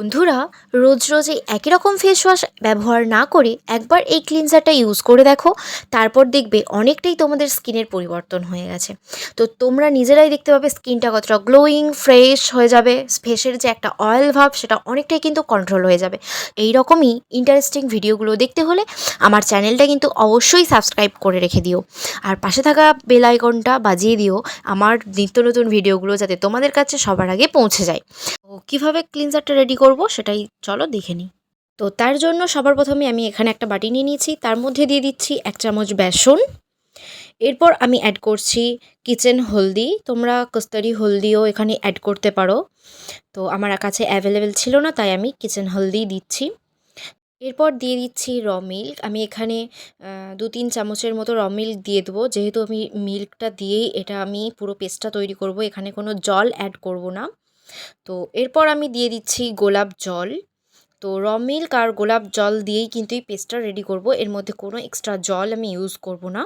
বন্ধুরা, রোজ রোজ এই একই রকম ফেস ওয়াশ ব্যবহার না করে একবার এই ক্লিনজারটা ইউজ করে দেখো, তারপর দেখবে অনেকটাই তোমাদের স্কিনের পরিবর্তন হয়ে গেছে। তো তোমরা নিজেরাই দেখতে পাবে স্কিনটা কতটা গ্লোয়িং ফ্রেশ হয়ে যাবে ফেসের যে একটা অয়েল ভাব সেটা অনেকটাই কিন্তু কন্ট্রোল হয়ে যাবে। এই রকমই ইন্টারেস্টিং ভিডিওগুলো দেখতে হলে আমার চ্যানেলটা কিন্তু অবশ্যই সাবস্ক্রাইব করে রেখে দিও। আর পাশে থাকা বেল আইকনটা বাজিয়ে দিও, আমার নিত্য নতুন ভিডিওগুলো যাতে তোমাদের কাছে সবার আগে পৌঁছে যায়। তো কীভাবে ক্লিনজারটা রেডি করব সেটাই চলো দেখে নিই। তো তার জন্য সবার প্রথমে আমি এখানে একটা বাটি নিয়ে নিয়েছি, তার মধ্যে দিয়ে দিচ্ছি এক চামচ বেসন। এরপর আমি অ্যাড করছি কিচেন হলদি, তোমরা কস্তারি হলদিও এখানে অ্যাড করতে পারো। তো আমার কাছে অ্যাভেলেবেল ছিল না, তাই আমি কিচেন হলদি দিচ্ছি। এরপর দিয়ে দিচ্ছি র মিল্ক আমি এখানে দু তিন চামচের মতো র মিল্ক দিয়ে দেবো। যেহেতু আমি মিল্কটা দিয়েই এটা আমি পুরো পেস্টটা তৈরি করব, এখানে কোনো জল অ্যাড করব না। তো এরপর আমি দিয়ে দিচ্ছি গোলাপ জল। তো র মিল্ক আর গোলাপ জল দিয়েই কিন্তু এই পেস্টটা রেডি করব। এর মধ্যে কোনো এক্সট্রা জল আমি ইউজ করব না।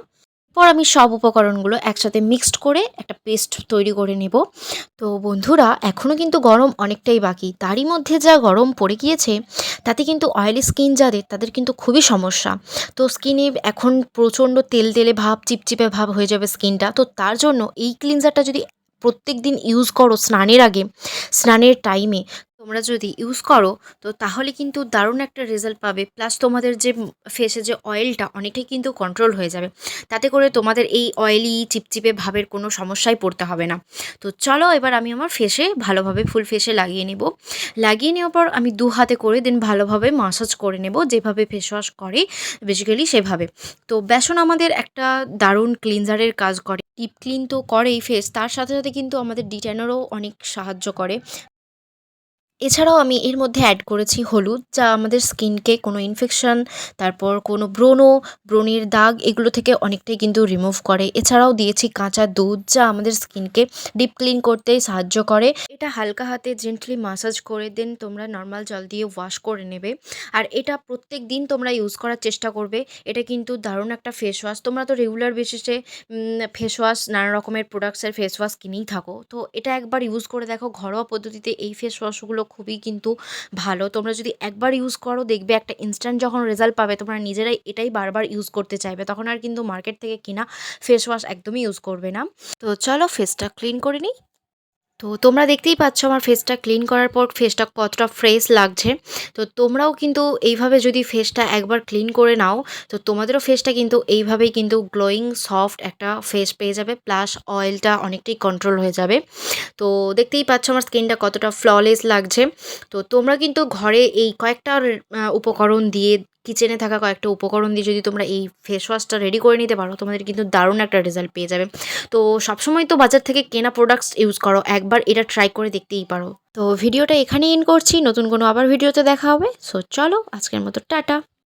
পর আমি সব উপকরণগুলো একসাথে মিক্সড করে একটা পেস্ট তৈরি করে নেব। তো বন্ধুরা এখনও কিন্তু গরম অনেকটাই বাকি। তারই মধ্যে যা গরম পড়ে গিয়েছে, তাতে কিন্তু অয়েলি স্কিন যাদের, তাদের কিন্তু খুবই সমস্যা। তো স্কিনে এখন প্রচণ্ড তেল তেলে ভাব, চিপচিপে ভাব হয়ে যাবে স্কিনটা তো তার জন্য এই ক্লিনজারটা যদি প্রত্যেক দিন ইউজ করো স্নানের আগে। স্নানের টাইমে তোমরা যদি ইউজ করো, তো তাহলে কিন্তু দারুণ একটা রেজাল্ট পাবে। প্লাস তোমাদের যে ফেসে যে অয়েলটা অনেকটাই কিন্তু কন্ট্রোল হয়ে যাবে। তাতে করে তোমাদের এই অয়েলি চিপচিপে ভাবের কোনো সমস্যায় পড়তে হবে না। তো চলো এবার আমি আমার ফেসে ভালোভাবে ফুল ফেসে লাগিয়ে নেব। লাগিয়ে নেওয়ার পর আমি দু হাতে করে দেন ভালোভাবে মাসাজ করে নেব। যেভাবে ফেস ওয়াশ করে বেসিক্যালি সেভাবে। তো বেসন আমাদের একটা দারুণ ক্লিনজারের কাজ করে। ডিপ ক্লিন তো করেই ফেস তার সাথে সাথে কিন্তু আমাদের ডিটেনেরও অনেক সাহায্য করে। এছাড়াও আমি এর মধ্যে অ্যাড করেছি হলুদ, যা আমাদের স্কিনকে কোনো ইনফেকশন তারপর কোনো ব্রণ, ব্রণের দাগ, এগুলো থেকে অনেকটাই কিন্তু রিমুভ করে। এছাড়াও দিয়েছি কাঁচা দুধ, যা আমাদের স্কিনকে ডিপ ক্লিন করতে সাহায্য করে। এটা হালকা হাতে জেন্টলি মাসাজ করে দেন, তোমরা নর্মাল জল দিয়ে ওয়াশ করে নেবে। আর এটা প্রত্যেক দিন তোমরা ইউজ করার চেষ্টা করবে। এটা কিন্তু দারুণ একটা ফেস ওয়াশ তোমরা তো রেগুলার বেসিসে ফেস ওয়াশ নানা রকমের প্রোডাক্টসের ফেস ওয়াশ কিনেই থাকো। তো এটা একবার ইউজ করে দেখো, ঘরোয়া পদ্ধতিতে এই ফেস ওয়াশগুলো খুবই কিন্তু ভালো। তোমরা যদি একবার ইউজ করো, দেখবে একটা ইনস্ট্যান্ট যখন রেজাল্ট পাবে, তোমরা নিজেরাই এটাই বারবার ইউজ করতে চাইবে। তখন আর কিন্তু মার্কেট থেকে কিনা ফেস ওয়াশ একদমই ইউজ করবে না। তো চলো ফেসটা ক্লিন করে নিই। তো তোমরা দেখতেই পাচ্ছ আমার ফেসটা ক্লিন করার পর ফেসটা কতটা ফ্রেশ লাগছে। তো তোমরাও কিন্তু এইভাবে যদি ফেসটা একবার ক্লিন করে নাও, তো তোমাদেরও ফেসটা কিন্তু এইভাবেই কিন্তু গ্লোয়িং সফট একটা ফেস পেয়ে যাবে। প্লাস অয়েলটা অনেকটাই কন্ট্রোল হয়ে যাবে। তো দেখতেই পাচ্ছ আমার স্কিনটা কতটা ফ্ললেস লাগছে। তো তোমরা কিন্তু ঘরে এই কয়েকটা উপকরণ দিয়ে কিচেনে থাকা কয়েকটা উপকরণ দিয়ে যদি তোমরা এই ফেস ওয়াশটা রেডি করে নিতে পারো, তোমাদের কিন্তু দারুণ একটা রেজাল্ট পেয়ে যাবে। তো সবসময় তো বাজার থেকে কেনা প্রোডাক্টস ইউজ করো, একবার এটা ট্রাই করে দেখতেই পারো। তো ভিডিওটা এখানেই ইন করছি, নতুন কোনো আবার ভিডিওতে দেখা হবে। সো চলো, আজকের মতো টাটা।